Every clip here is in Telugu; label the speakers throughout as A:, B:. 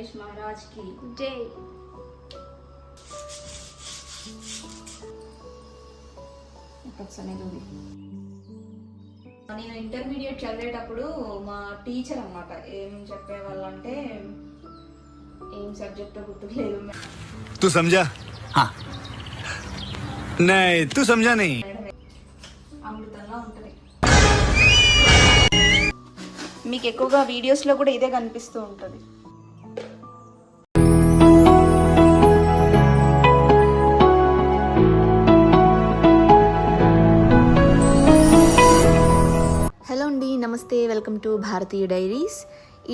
A: నరేష్ మహారాజ్కి.
B: జై.
A: నేను ఇంటర్మీడియట్ చదివేటప్పుడు మా టీచర్ అనమాట ఏం చెప్పేవాళ్ళంటే ఏం సబ్జెక్ట్ గుర్తులేదు
C: తు సంజా తు
A: సంజా అమృతంగా ఉంటుంది. మీకు ఎక్కువగా వీడియోస్లో కూడా ఇదే కనిపిస్తూ ఉంటుంది.
B: అండి నమస్తే వెల్కమ్ టు భారతీయ డైరీస్.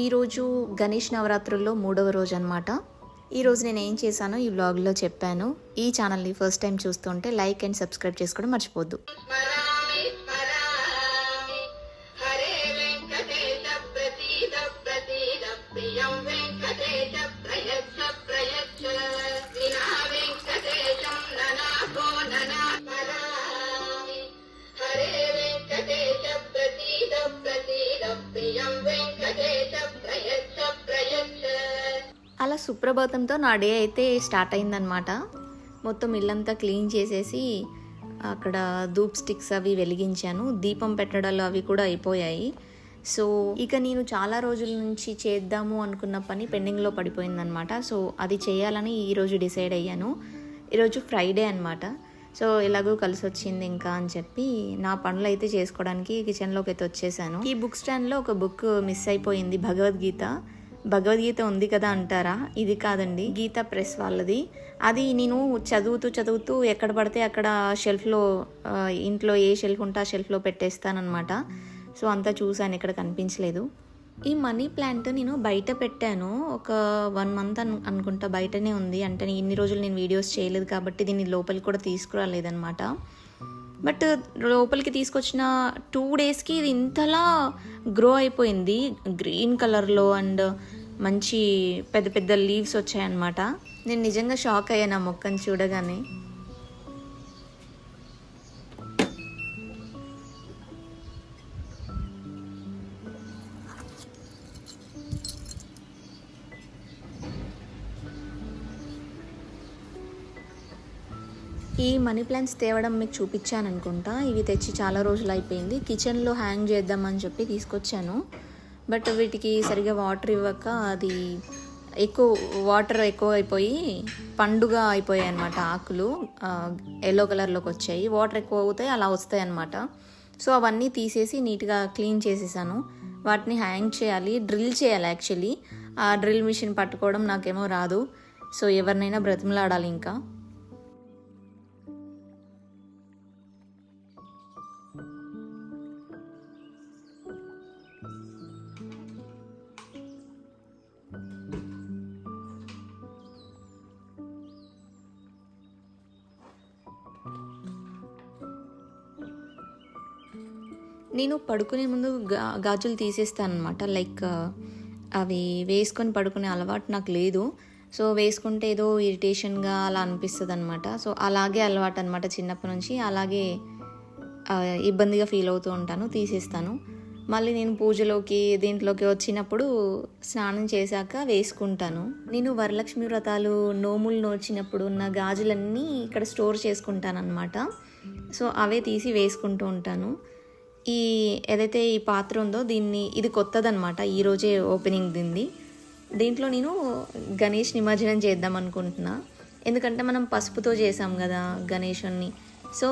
B: ఈరోజు గణేష్ నవరాత్రుల్లో మూడవ రోజు అనమాట ఈరోజు నేను ఏం చేశానో ఈ వ్లాగ్లో చెప్పాను. ఈ ఛానల్ని ఫస్ట్ టైం చూస్తుంటే లైక్ అండ్ సబ్స్క్రైబ్ చేసుకోవడం మర్చిపోద్దు. సుప్రభాతంతో నా డే అయితే స్టార్ట్ అయిందనమాట మొత్తం ఇల్లంతా క్లీన్ చేసేసి అక్కడ ధూప్ స్టిక్స్ అవి వెలిగించాను. దీపం పెట్టడాలు అవి కూడా అయిపోయాయి. సో ఇక నేను చాలా రోజుల నుంచి చేద్దాము అనుకున్న పని పెండింగ్లో పడిపోయిందనమాట సో అది చేయాలని ఈరోజు డిసైడ్ అయ్యాను. ఈరోజు ఫ్రైడే అనమాట సో ఎలాగో కలిసి వచ్చింది ఇంకా అని చెప్పి నా పనులు అయితే చేసుకోవడానికి కిచెన్లోకి అయితే వచ్చేసాను. ఈ బుక్ స్టాండ్లో ఒక బుక్ మిస్ అయిపోయింది భగవద్గీత. భగవద్గీత ఉంది కదా అంటారా? ఇది కాదండి. గీత ప్రెస్ వాళ్ళది. అది నేను చదువుతూ చదువుతూ ఎక్కడ పడితే అక్కడ షెల్ఫ్లో ఇంట్లో ఏ షెల్ఫ్ ఉంటే ఆ షెల్ఫ్లో పెట్టేస్తానమాట సో అంతా చూసాను ఇక్కడ కనిపించలేదు. ఈ మనీ ప్లాంట్ నేను బయట పెట్టాను. ఒక వన్ మంత్ అను అనుకుంటా బయటనే ఉంది. అంటే ఇన్ని రోజులు నేను వీడియోస్ చేయలేదు కాబట్టి దీన్ని లోపలికి కూడా తీసుకురాలేదనమాట బట్ లోపలికి తీసుకొచ్చిన టూ డేస్కి ఇది ఇంతలా గ్రో అయిపోయింది. గ్రీన్ కలర్లో అండ్ మంచి పెద్ద పెద్ద లీవ్స్ వచ్చాయన్నమాట. నేను నిజంగా షాక్ అయ్యాను ఆ మొక్కని చూడగానే. ఈ మనీ ప్లాంట్స్ తేవడం మీకు చూపించాను అనుకుంటా. ఇవి తెచ్చి చాలా రోజులు అయిపోయింది. కిచెన్లో హ్యాంగ్ చేద్దామని చెప్పి తీసుకొచ్చాను. బట్ వీటికి సరిగా వాటర్ ఇవ్వక అది ఎక్కువ వాటర్ ఎక్కువ అయిపోయి పండుగ అయిపోయాయి అనమాట ఆకులు ఎల్లో కలర్లోకి వచ్చాయి. వాటర్ ఎక్కువ అవుతాయి అలా వస్తాయి అనమాట సో అవన్నీ తీసేసి నీట్గా క్లీన్ చేసేసాను. వాటిని హ్యాంగ్ చేయాలి డ్రిల్ చేయాలి యాక్చువల్లీ. ఆ డ్రిల్ మిషన్ పట్టుకోవడం నాకేమో రాదు. సో ఎవరినైనా బ్రతిమలాడాలి ఇంకా. నేను పడుకునే ముందు గా గాజులు తీసేస్తాను అనమాట లైక్ అవి వేసుకొని పడుకునే అలవాటు నాకు లేదు. సో వేసుకుంటే ఏదో ఇరిటేషన్గా అలా అనిపిస్తుంది అనమాట సో అలాగే అలవాటు అనమాట చిన్నప్పటి నుంచి. అలాగే ఇబ్బందిగా ఫీల్ అవుతూ ఉంటాను తీసేస్తాను. మళ్ళీ నేను పూజలోకి దీంట్లోకి వచ్చినప్పుడు స్నానం చేశాక వేసుకుంటాను. నేను వరలక్ష్మి వ్రతాలు నోములు నోచినప్పుడు ఉన్న గాజులన్నీ ఇక్కడ స్టోర్ చేసుకుంటాను అనమాట సో అవే తీసి వేసుకుంటూ ఉంటాను. ఈ ఏదైతే ఈ పాత్ర ఉందో దీన్ని ఇది కొత్తదనమాట ఈరోజే ఓపెనింగ్ దీన్ని దీంట్లో నేను గణేష్ నిమజ్జనం చేద్దాం అనుకుంటున్నా. ఎందుకంటే మనం పసుపుతో చేసాం కదా గణేషుణ్ణి. సో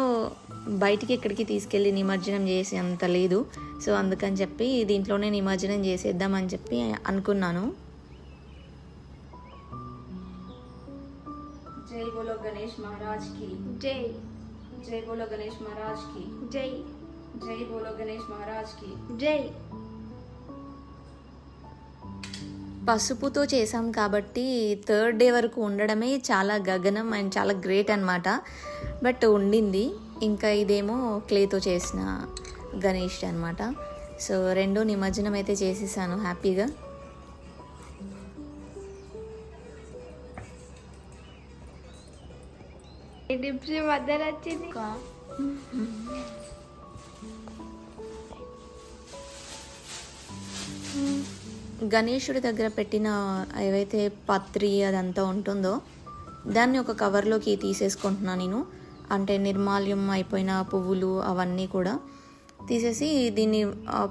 B: బయటికి ఎక్కడికి తీసుకెళ్ళి నిమజ్జనం చేసే అంత లేదు. సో అందుకని చెప్పి దీంట్లోనే నిమజ్జనం చేసేద్దామని చెప్పి అనుకున్నాను.
A: జై బోలో గణేష్ మహారాజ్కి
B: జై.
A: జై బోలో గణేష్ మహారాజ్కి
B: జై.
A: జై బోలో గణేష్ మహారాజ్కి
B: జై పసుపుతో చేసాం కాబట్టి థర్డ్ డే వరకు ఉండడమే చాలా గగనం అండ్ చాలా గ్రేట్ అనమాట బట్ ఉండింది. ఇంకా ఇదేమో క్లేతో చేసిన గణేష్ అనమాట సో రెండు నిమజ్జనం అయితే చేసేసాను హ్యాపీగా.
D: డిప్స్ మధ్యలో వచ్చింది.
B: గణేశుడి దగ్గర పెట్టిన ఏవైతే పత్రి అదంతా ఉంటుందో దాన్ని ఒక కవర్లోకి తీసేసుకుంటున్నాను నేను. అంటే నిర్మాల్యం అయిపోయిన పువ్వులు అవన్నీ కూడా తీసేసి దీన్ని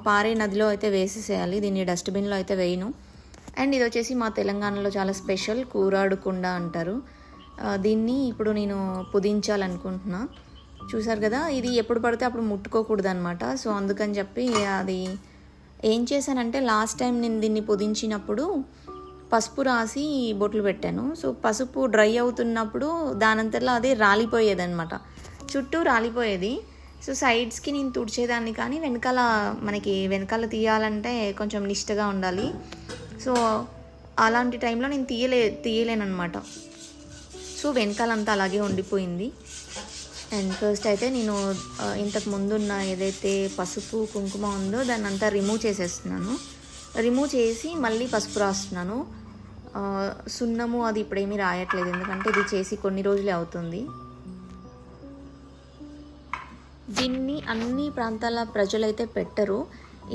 B: పారే నదిలో అయితే వేసేసేయాలి. దీన్ని డస్ట్బిన్లో అయితే వేయను. అండ్ ఇది వచ్చేసి మా తెలంగాణలో చాలా స్పెషల్ కూరాడుకుండా అంటారు. దీన్ని ఇప్పుడు నేను పుదించాలనుకుంటున్నా. చూసారు కదా ఇది ఎప్పుడు పడితే అప్పుడు ముట్టుకోకూడదు అనమాట సో అందుకని చెప్పి అది ఏం చేశానంటే లాస్ట్ టైం నేను దీన్ని పుదించినప్పుడు పసుపు రాసి బొట్లు పెట్టాను. సో పసుపు డ్రై అవుతున్నప్పుడు దానంతలో అదే రాలిపోయేదనమాట చుట్టూ రాలిపోయేది. సో సైడ్స్కి నేను తుడిచేదాన్ని కానీ వెనకాల మనకి వెనకాల తీయాలంటే కొంచెం నిష్టగా ఉండాలి. సో అలాంటి టైంలో నేను తీయలే తీయలేనమాట సో వెనకాలంతా అలాగే ఉండిపోయింది. అండ్ ఫస్ట్ అయితే నేను ఇంతకు ముందున్న ఏదైతే పసుపు కుంకుమ ఉందో దాన్ని అంతా రిమూవ్ చేసేస్తున్నాను. రిమూవ్ చేసి మళ్ళీ పసుపు రాస్తున్నాను. సున్నము అది ఇప్పుడేమీ రాయట్లేదు. ఎందుకంటే ఇది చేసి కొన్ని రోజులే అవుతుంది. దీన్ని అన్ని ప్రాంతాల ప్రజలైతే పెట్టరు.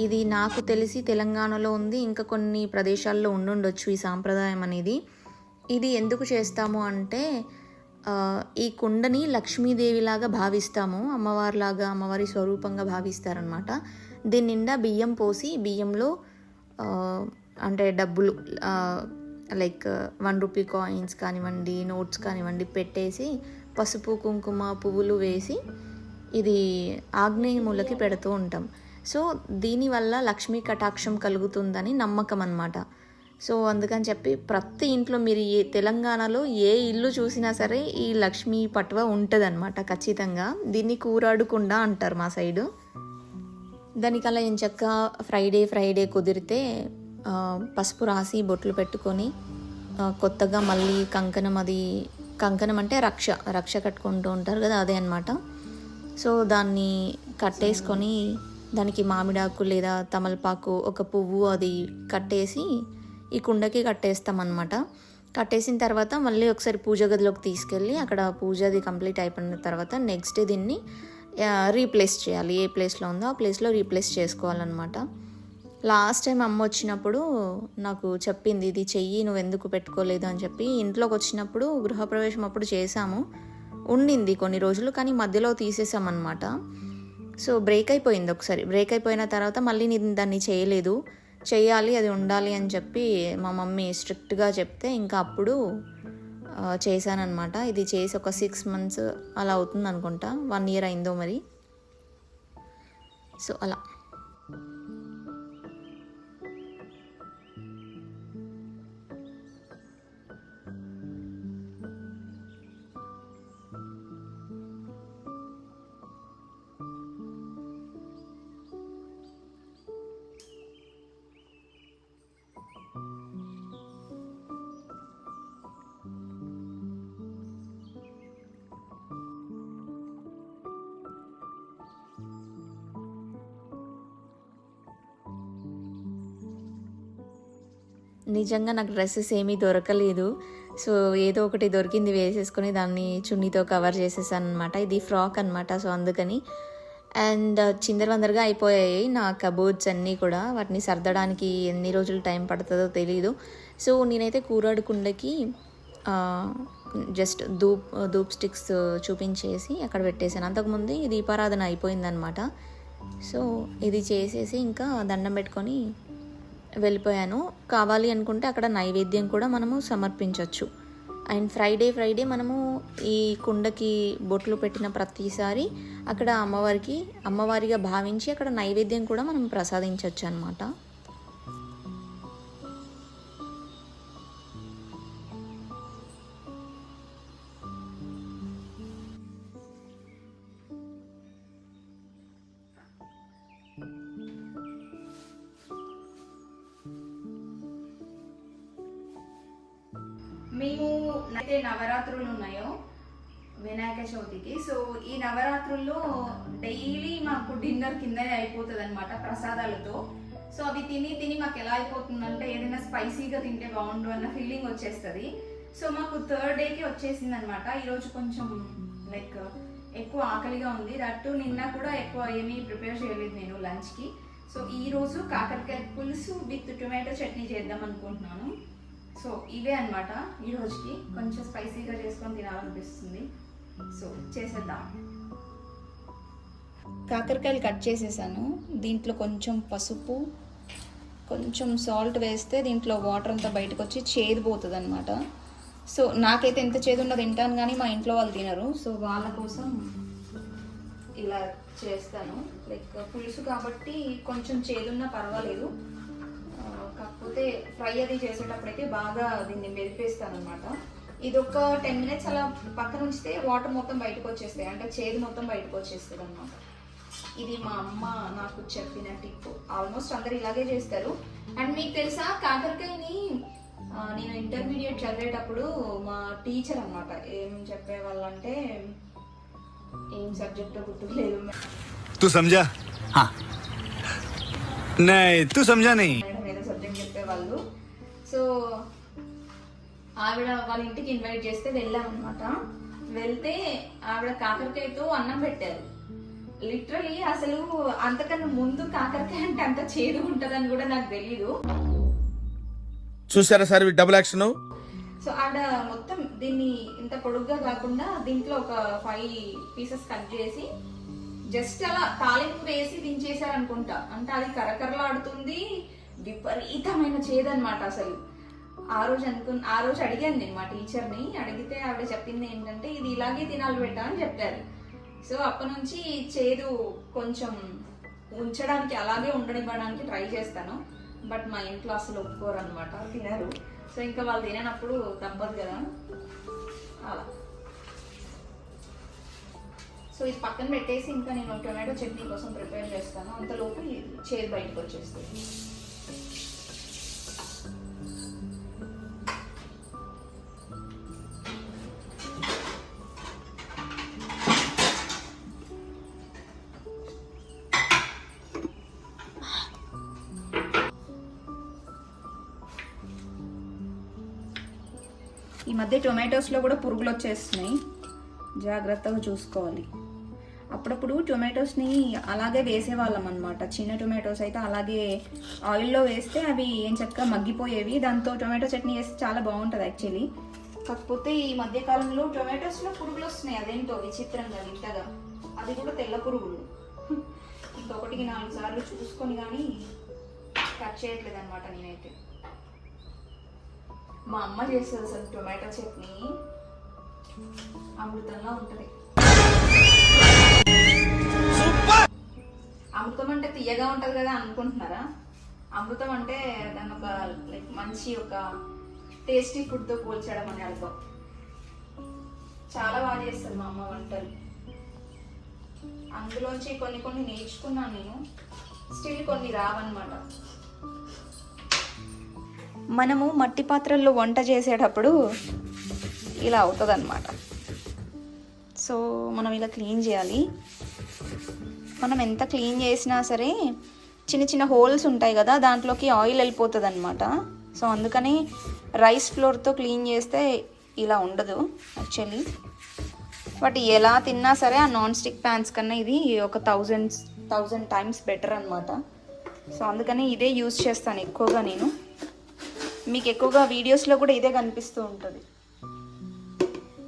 B: ఇది నాకు తెలిసి తెలంగాణలో ఉంది. ఇంకా కొన్ని ప్రదేశాల్లో ఉండుండొచ్చు ఈ సాంప్రదాయం అనేది. ఇది ఎందుకు చేస్తాము అంటే ఈ కుండని లక్ష్మీదేవిలాగా భావిస్తాము. అమ్మవారిలాగా అమ్మవారి స్వరూపంగా భావిస్తారనమాట దీని నిండా బియ్యం పోసి బియ్యంలో అంటే డబ్బులు లైక్ వన్ రూపీ కాయిన్స్ కానివ్వండి నోట్స్ కానివ్వండి పెట్టేసి పసుపు కుంకుమ పువ్వులు వేసి ఇది ఆగ్నేయములకి పెడుతూ ఉంటాం. సో దీనివల్ల లక్ష్మీ కటాక్షం కలుగుతుందని నమ్మకం అనమాట సో అందుకని చెప్పి ప్రతి ఇంట్లో మీరు ఏ తెలంగాణలో ఏ ఇల్లు చూసినా సరే ఈ లక్ష్మీ పట్వ ఉంటుందన్నమాట ఖచ్చితంగా. దీన్ని కూరాడుకుండా అంటారు మా సైడు. దానికల్లా ఏం చక్క ఫ్రైడే ఫ్రైడే కుదిరితే పసుపు రాసి బొట్లు పెట్టుకొని కొత్తగా మళ్ళీ కంకణం అది కంకణం అంటే రక్ష రక్ష కట్టుకుంటూ ఉంటారు కదా అదే అనమాట సో దాన్ని కట్టేసుకొని దానికి మామిడాకు లేదా తమలపాకు ఒక పువ్వు అది కట్టేసి ఈ కుండకి కట్టేస్తామన్నమాట. కట్టేసిన తర్వాత మళ్ళీ ఒకసారి పూజ గదిలోకి తీసుకెళ్ళి అక్కడ పూజ అది కంప్లీట్ అయిపోయిన తర్వాత నెక్స్ట్ డే దీన్ని రీప్లేస్ చేయాలి. ఏ ప్లేస్లో ఉందో ఆ ప్లేస్లో రీప్లేస్ చేసుకోవాలన్నమాట. లాస్ట్ టైం అమ్మ వచ్చినప్పుడు నాకు చెప్పింది ఇది చెయ్యి నువ్వు ఎందుకు పెట్టుకోలేదు? అని చెప్పి ఇంట్లోకి వచ్చినప్పుడు గృహప్రవేశం అప్పుడు చేశాము. ఉండింది కొన్ని రోజులు కానీ మధ్యలో తీసేసామన్నమాట. సో బ్రేక్ అయిపోయింది ఒకసారి. బ్రేక్ అయిపోయిన తర్వాత మళ్ళీ నేను దాన్ని చేయలేదు. చేయాలి అది ఉండాలి అని చెప్పి మా మమ్మీ స్ట్రిక్ట్గా చెప్తే ఇంకా అప్పుడు చేశానమాట చేశానన్నమాట. ఇది చేసి ఒక సిక్స్ మంత్స్ అలా అవుతుంది అనుకుంటా వన్ ఇయర్ అయిందో మరి. సో అలా. నిజంగా నాకు డ్రెస్సెస్ ఏమీ దొరకలేదు. సో ఏదో ఒకటి దొరికింది వేసేసుకొని దాన్ని చున్నీతో కవర్ చేసేసాను అనమాట ఇది ఫ్రాక్ అనమాట సో అందుకని. అండ్ చిందరవందరగా అయిపోయాయి నా కబోర్డ్స్ అన్నీ కూడా. వాటిని సర్దడానికి ఎన్ని రోజులు టైం పడుతుందో తెలీదు. సో నేనైతే కూరాడు కుండకి జస్ట్ ధూప్ ధూప్ స్టిక్స్ చూపించేసి అక్కడ పెట్టేశాను. అంతకుముందు ఈ దీపారాధన అయిపోయిందనమాట సో ఇది చేసేసి ఇంకా దండం పెట్టుకొని వెళ్ళిపోయాను. కావాలి అనుకుంటే అక్కడ నైవేద్యం కూడా మనము సమర్పించవచ్చు అండ్ ఫ్రైడే ఫ్రైడే మనము ఈ కుండకి బొట్లు పెట్టిన ప్రతిసారి అక్కడ అమ్మవారికి అమ్మవారిగా భావించి అక్కడ నైవేద్యం కూడా మనం ప్రసాదించవచ్చు అనమాట
A: మేము అయితే నవరాత్రులు ఉన్నాయో వినాయక చవితికి. సో ఈ నవరాత్రుల్లో డైలీ మాకు డిన్నర్ కిందనే అయిపోతుంది అనమాట ప్రసాదాలతో. సో అవి తిని తిని మాకు ఎలా అయిపోతుందంటే ఏదైనా స్పైసీగా తింటే బాగుండు అన్న ఫీలింగ్ వచ్చేస్తుంది. సో మాకు థర్డ్ డేకి వచ్చేసింది అనమాట ఈరోజు కొంచెం లైక్ ఎక్కువ ఆకలిగా ఉంది. దట్టు నిన్న కూడా ఎక్కువ ఏమీ ప్రిపేర్ చేయలేదు నేను లంచ్కి. సో ఈరోజు కాకరకాయ పులుసు విత్ టొమాటో చట్నీ చేద్దాం అనుకుంటున్నాను. సో ఇవే అనమాట ఈ రోజుకి. కొంచెం స్పైసీగా చేసుకొని తినాలనిపిస్తుంది. సో చేసేద్దాం. కాకరకాయలు కట్ చేసేసాను. దీంట్లో కొంచెం పసుపు కొంచెం సాల్ట్ వేస్తే దీంట్లో వాటర్ అంతా బయటకు వచ్చి చేదు పోతుంది అనమాట సో నాకైతే ఎంత చేదు ఉన్నది తింటాను కానీ మా ఇంట్లో వాళ్ళు తినరు. సో వాళ్ళ కోసం ఇలా చేస్తాను. లైక్ పులుసు కాబట్టి కొంచెం చేదున్నా పర్వాలేదు. కాకపోతే ఫ్రై అది చేసేటప్పుడైతే బాగా దీన్ని మెరిపేస్తాను అనమాట ఇది ఒక టెన్ మినిట్స్ అలా పక్కన ఉంచితే వాటర్ మొత్తం బయటకు వచ్చేస్తాయి అంటే చేదు మొత్తం బయటకు వచ్చేస్తుంది అనమాట ఇది మా అమ్మ నాకు చెప్పిన టిప్. ఆల్మోస్ట్ అందరు ఇలాగే చేస్తారు. అండ్ మీకు తెలుసా కాకరకాయని నేను ఇంటర్మీడియట్ చదివేటప్పుడు మా టీచర్ అనమాట ఏం చెప్పేవాళ్ళంటే ఏం సబ్జెక్ట్ గుర్తులేదు
C: తు
A: సంజా. తు సంజా చెప్పేవాళ్ళు. సో ఆవిడ వాళ్ళ ఇంటికి ఇన్వైట్ చేస్తే వెళ్ళాం అనమాట వెళ్తే ఆవిడ కాకరకాయతో అన్నం పెట్టారు. లిటరలీ అసలు అంతకన్నా ముందు కాకరకాయ అంటే అంత చేదు ఉంటదని కూడా నాకు తెలియదు
E: చూసారా సార్ డబుల్ యాక్షన్
A: సో ఆడ మొత్తం దీన్ని ఇంత పొడుగ్గా కాకుండా దీంట్లో ఒక ఫైవ్ పీసెస్ కట్ చేసి జస్ట్ అలా తాలింపు వేసి దించేశారు అనుకుంటా అంటే అది కరకరలాడుతుంది విపరీతమైన చేదనమాట అసలు. ఆ రోజు అనుకు ఆ రోజు అడిగాను నేను మా టీచర్ని అడిగితే ఆవిడ చెప్పింది ఏంటంటే ఇది ఇలాగే తినాలి బెట్ట అని చెప్పారు. సో అప్పటి నుంచి చేదు కొంచెం ఉంచడానికి అలాగే ఉండనివ్వడానికి ట్రై చేస్తాను. బట్ మా ఇంట్లో అసలు ఒప్పుకోరు అనమాట తినరు. సో ఇంకా వాళ్ళు తిననప్పుడు తప్పదు కదా. అలా. సో ఇది పక్కన పెట్టేసి ఇంకా నేను టొమాటో చట్నీ కోసం ప్రిపేర్ చేస్తాను. అంతలోపు ఈ చేదు బయటకు వచ్చేస్తుంది. ఈ మధ్య టొమాటోస్లో కూడా పురుగులు వచ్చేస్తున్నాయి. జాగ్రత్తగా చూసుకోవాలి. అప్పుడప్పుడు టొమాటోస్ని అలాగే వేసేవాళ్ళం అనమాట చిన్న టొమాటోస్ అయితే అలాగే ఆయిల్లో వేస్తే అవి ఏం చక్కగా మగ్గిపోయేవి. దాంతో టొమాటో చట్నీ వేస్తే చాలా బాగుంటుంది యాక్చువల్లీ కాకపోతే ఈ మధ్యకాలంలో టొమాటోస్లో పురుగులు వస్తున్నాయి. అదేంటో విచిత్రంగా వింతగా. అది కూడా తెల్ల పురుగులు. ఇంకొకటికి నాలుగు సార్లు చూసుకొని కానీ కట్ చేయట్లేదు అనమాట నేనైతే. మా అమ్మ చేస్తుంది అసలు టొమాటో చట్నీ. అమృతంలా ఉంటుంది. అమృతం అంటే తీయగా ఉంటుంది కదా అనుకుంటున్నారా? అమృతం అంటే దాని ఒక లైక్ మంచి ఒక టేస్టీ ఫుడ్తో పోల్చడం అని అర్థం. చాలా బాగా చేస్తారు మా అమ్మ వంటలు. అందులోంచి కొన్ని కొన్ని నేర్చుకున్నాను నేను. స్టిల్ కొన్ని రావన్నమాట. మనము మట్టి పాత్రల్లో వంట చేసేటప్పుడు ఇలా అవుతుంది అనమాట సో మనం ఇలా క్లీన్ చేయాలి. మనం ఎంత క్లీన్ చేసినా సరే చిన్న చిన్న హోల్స్ ఉంటాయి కదా దాంట్లోకి ఆయిల్ వెళ్ళిపోతుంది అనమాట సో అందుకని రైస్ ఫ్లోర్తో క్లీన్ చేస్తే ఇలా ఉండదు యాక్చువల్లీ. బట్ ఎలా తిన్నా సరే ఆ నాన్ స్టిక్ ప్యాన్స్ కన్నా ఇది ఒక థౌజండ్ థౌజండ్ టైమ్స్ బెటర్ అనమాట సో అందుకని ఇదే యూజ్ చేస్తాను ఎక్కువగా నేను. మీకు ఎక్కువగా వీడియోస్లో కూడా ఇదే కనిపిస్తూ ఉంటుంది.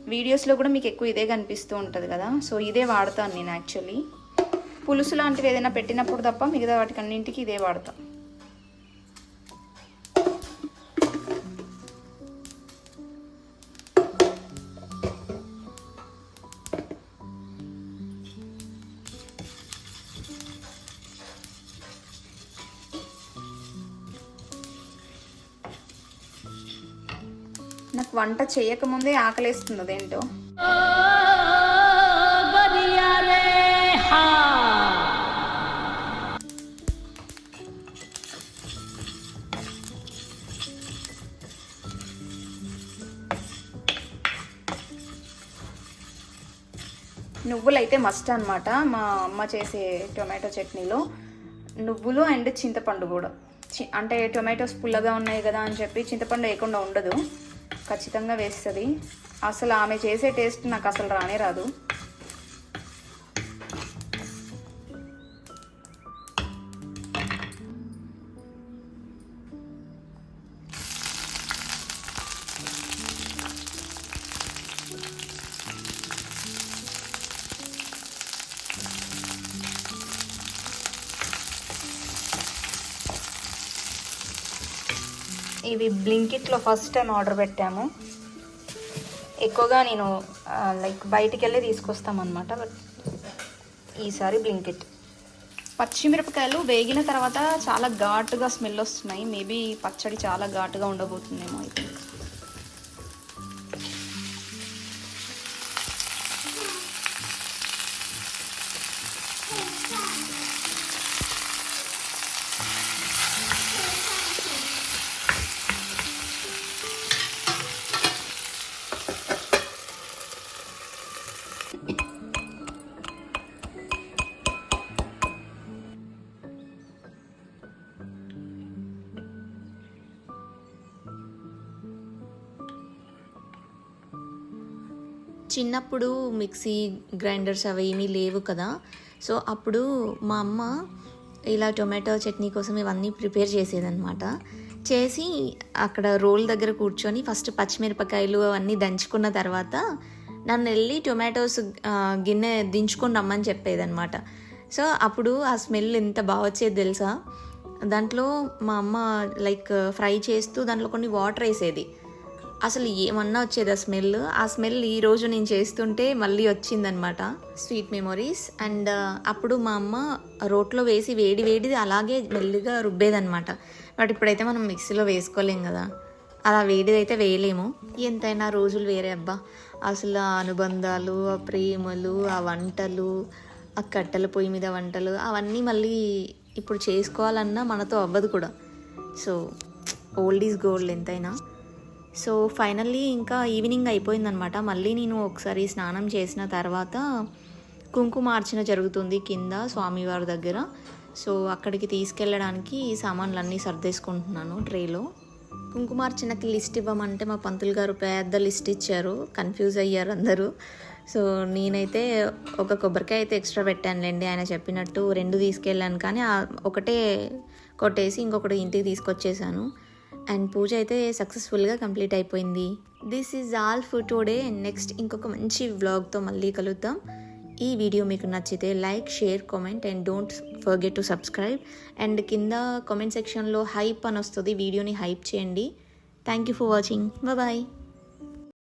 A: వీడియోస్లో కూడా మీకు ఎక్కువ ఇదే కనిపిస్తూ ఉంటుంది కదా? సో ఇదే వాడతాను నేను యాక్చువల్లీ. పులుసు లాంటివి ఏదైనా పెట్టినప్పుడు తప్ప మిగతా వాటికి అన్నింటికి ఇదే వాడతాను వంట చేయకముందే ఆకలేస్తుంది అదేంటో నువ్వులు అయితే మస్ట్ అనమాట మా అమ్మ చేసే టొమాటో చట్నీలో నువ్వులు అండ్ చింతపండు కూడా. అంటే టొమాటోస్ పుల్లగా ఉన్నాయి కదా అని చెప్పి చింతపండు వేయకుండా ఉండదు. ఖచ్చితంగా వేస్తుంది. అసలు ఆమె చేసే టేస్ట్ నాకు అసలు రానే రాదు.
B: ఇవి బ్లింకిట్లో ఫస్ట్ టైం ఆర్డర్ పెట్టాము. ఎక్కువగా నేను లైక్ బయటికి వెళ్ళి తీసుకొస్తామన్నమాట బట్ ఈసారి బ్లింకిట్. పచ్చిమిరపకాయలు వేగిన తర్వాత చాలా ఘాటుగా స్మెల్ వస్తున్నాయి. మేబీ పచ్చడి చాలా ఘాటుగా ఉండబోతుందేమో అయితే చిన్నప్పుడు మిక్సీ గ్రైండర్స్ అవి ఏమీ లేవు కదా. సో అప్పుడు మా అమ్మ ఇలా టొమాటో చట్నీ కోసం ఇవన్నీ ప్రిపేర్ చేసేదనమాట చేసి అక్కడ రోల్ దగ్గర కూర్చొని ఫస్ట్ పచ్చిమిరపకాయలు అవన్నీ దంచుకున్న తర్వాత నన్ను వెళ్ళి టొమాటోస్ గిన్నె దించుకొని రమ్మని చెప్పేదనమాట సో అప్పుడు ఆ స్మెల్ ఎంత బాగా వచ్చేది తెలుసా? దాంట్లో మా అమ్మ లైక్ ఫ్రై చేస్తూ దాంట్లో కొన్ని వాటర్ వేసేది. అసలు ఏమన్నా వచ్చేది ఆ స్మెల్? ఆ స్మెల్ ఈ రోజు నేను చేస్తుంటే మళ్ళీ వచ్చిందనమాట. స్వీట్ మెమొరీస్ అండ్ అప్పుడు మా అమ్మ రోట్లో వేసి వేడి వేడిది అలాగే మెల్లిగా రుబ్బేదనమాట. బట్ ఇప్పుడైతే మనం మిక్సీలో వేసుకోలేం కదా. అలా వేడిది అయితే వేయలేము. ఎంతైనా రోజులు వేరే అబ్బా. అసలు ఆ అనుబంధాలు ఆ ప్రేమలు ఆ వంటలు ఆ కట్టెల పొయ్యి మీద వంటలు అవన్నీ మళ్ళీ ఇప్పుడు చేసుకోవాలన్నా మనతో అవ్వదు కూడా. సో ఓల్డ్ ఈజ్ గోల్డ్ ఎంతైనా. సో ఫైనల్లీ ఇంకా ఈవినింగ్ అయిపోయిందనమాట. మళ్ళీ నేను ఒకసారి స్నానం చేసిన తర్వాత కుంకుమార్చన జరుగుతుంది కింద స్వామివారి దగ్గర. సో అక్కడికి తీసుకెళ్ళడానికి ఈ సామాన్లన్నీ సర్దేసుకుంటున్నాను ట్రేలో. కుంకుమార్చనకి లిస్ట్ ఇవ్వమంటే మా పంతులు గారు పెద్ద లిస్ట్ ఇచ్చారు. కన్ఫ్యూజ్ అయ్యారు అందరూ. సో నేనైతే ఒక కొబ్బరికాయ అయితే ఎక్స్ట్రా పెట్టానులేండి. ఆయన చెప్పినట్టు రెండు తీసుకెళ్ళాను కానీ ఒకటే కొట్టేసి ఇంకొకటి ఇంటికి తీసుకొచ్చేసాను. అండ్ పూజ అయితే సక్సెస్ఫుల్గా కంప్లీట్ అయిపోయింది. This is all for today and next ఇంకొక మంచి వ్లాగ్తో మళ్ళీ కలుద్దాం. ఈ వీడియో మీకు నచ్చితే like share comment and don't forget to subscribe and కింద కామెంట్ సెక్షన్లో హైప్ అని వస్తుంది. వీడియోని హైప్ చేయండి. Thank you for watching bye